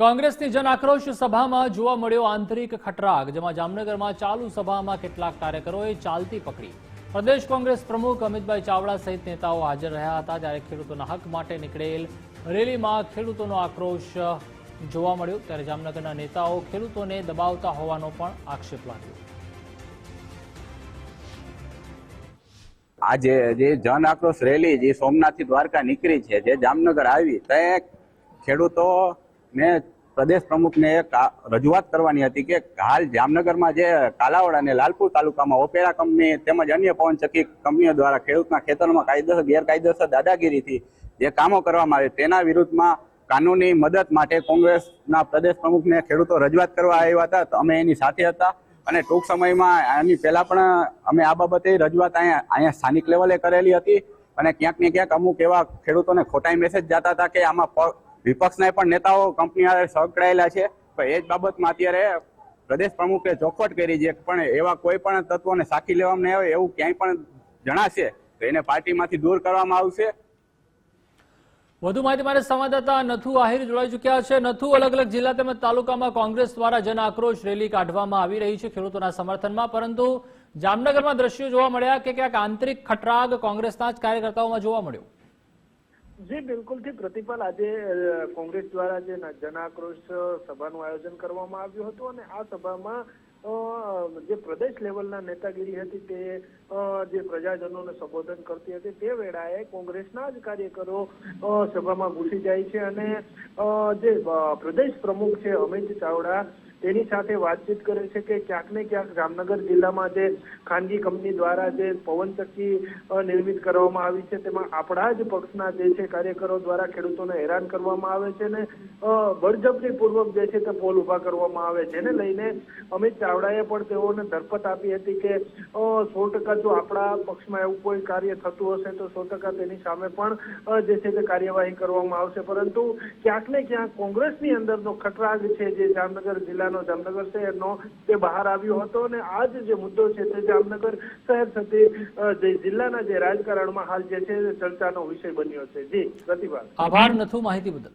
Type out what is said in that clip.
કોંગ્રેસની જન આક્રોશ સભામાં જોવા મળ્યો આંતરિક ખટરાગ, જેમાં જામનગરમાં ચાલુ સભામાં કેટલાક કાર્યકરોએ ચાલતી પકડી. પ્રદેશ કોંગ્રેસ પ્રમુખ અમિતભાઈ ચાવડા સહિત નેતાઓ હાજર રહ્યા હતા ત્યારે ખેડૂતોના હક માટે નીકળેલ રેલીમાં ખેડૂતોનો આક્રોશ જોવા મળ્યો. ત્યારે જામનગરના નેતાઓ ખેડૂતોને દબાવતા હોવાનો પણ આક્ષેપ લાગ્યો. આજે જે જન આક્રોશ રેલી, જે સોમનાથથી દ્વારકા નીકળી છે, જે જામનગર આવી, તે ખેડૂતોને પ્રદેશ પ્રમુખને એક રજૂઆત કરવાની હતી કે હાલ જામનગરમાં જે કાલાવડ અને લાલપુર તાલુકામાં ઓપેરા કંપની તેમજ અન્ય પવનચક્કી કંપનીઓ દ્વારા ખેડૂતના ખેતરમાં કાયદેસર, ગેરકાયદેસર દાદાગીરીથી જે કામો કરવામાં આવે તેના વિરુદ્ધમાં કાનૂની મદદ માટે કોંગ્રેસના પ્રદેશ પ્રમુખને ખેડૂતો રજૂઆત કરવા આવ્યા હતા. તો અમે એની સાથે હતા અને ટૂંક સમયમાં આની પહેલાં પણ અમે આ બાબતે રજૂઆત અહીંયા અહીંયા સ્થાનિક લેવલે કરેલી હતી અને ક્યાંક ને ક્યાંક અમુક એવા ખેડૂતોને ખોટા મેસેજ જતા હતા કે આમાં વિપક્ષના પણ નેતાઓ કંપની સંકળાયેલા છે. પણ એ જ બાબતમાં અત્યારે પ્રદેશ પ્રમુખે ચોખવટ કરી છે પણ એવા કોઈ પણ તત્વોને સાખી લેવામાં આવે એવું ક્યાંય પણ જણાશે. તો એને પાર્ટીમાંથી દૂર કરવામાં આવશે. વધુ માહિતી મારે સંવાદદાતા નથુ આહિર જોડાઈ ચૂક્યા છે. નથુ, અલગ અલગ જિલ્લા તેમજ તાલુકામાં કોંગ્રેસ દ્વારા જન આક્રોશ રેલી કાઢવામાં આવી રહી છે ખેડૂતોના સમર્થનમાં. પરંતુ જામનગરમાં દ્રશ્યો જોવા મળ્યા કે ક્યાંક આંતરિક ખટરાગ કોંગ્રેસના જ કાર્યકર્તાઓમાં જોવા મળ્યો. જી બિલકુલથી પ્રતિપાલ, આજે કોંગ્રેસ દ્વારા જે ન- જન આક્રોશ સભાનું આયોજન કરવામાં આવ્યું હતું અને આ સભામાં જે પ્રદેશ લેવલના નેતાગીરી હતી તે જે પ્રજાજનોને સંબોધન કરતી હતી, તે વેળાએ કોંગ્રેસના જ કાર્યકરો સભામાં ઘૂસી જાય છે અને જે પ્રદેશ પ્રમુખ છે અમિત ચાવડા તેની સાથે વાતચીત કરે છે કે ક્યાંક ને ક્યાંક જામનગર જિલ્લામાં જે ખાનગી કંપની દ્વારા જે પવનચક્કી નિર્મિત કરવામાં આવી છે તેમાં આપણા જ પક્ષના જે છે કાર્યકરો દ્વારા ખેડૂતોને હેરાન કરવામાં આવે છે ને અ, બળજબરી પૂર્વક જે છે તે પોલ ઊભા કરવામાં આવે છે. એને લઈને અમિત ચાવડાએ પણ તેઓને ધરપત આપી હતી કે સો ટકા જો આપણા પક્ષમાં એવું કોઈ કાર્ય થતું હશે તો સો ટકા તેની સામે પણ જે છે તે કાર્યવાહી કરવામાં આવશે. પરંતુ ક્યાંક ને ક્યાંક કોંગ્રેસની અંદરનો ખટરાગ છે જે જામનગર જિલ્લાનો જામનગર શહેરનો તે બહાર આવ્યો હતો અને આ જ મુદ્દો છે તે જામનગર શહેર સાથે જે જિલ્લાના જે રાજકારણમાં હાલ જે છે ચર્ચાનો વિષય બન્યો છે. જી, પ્રતિભા. આભાર. નથુ માહિતી બદલ.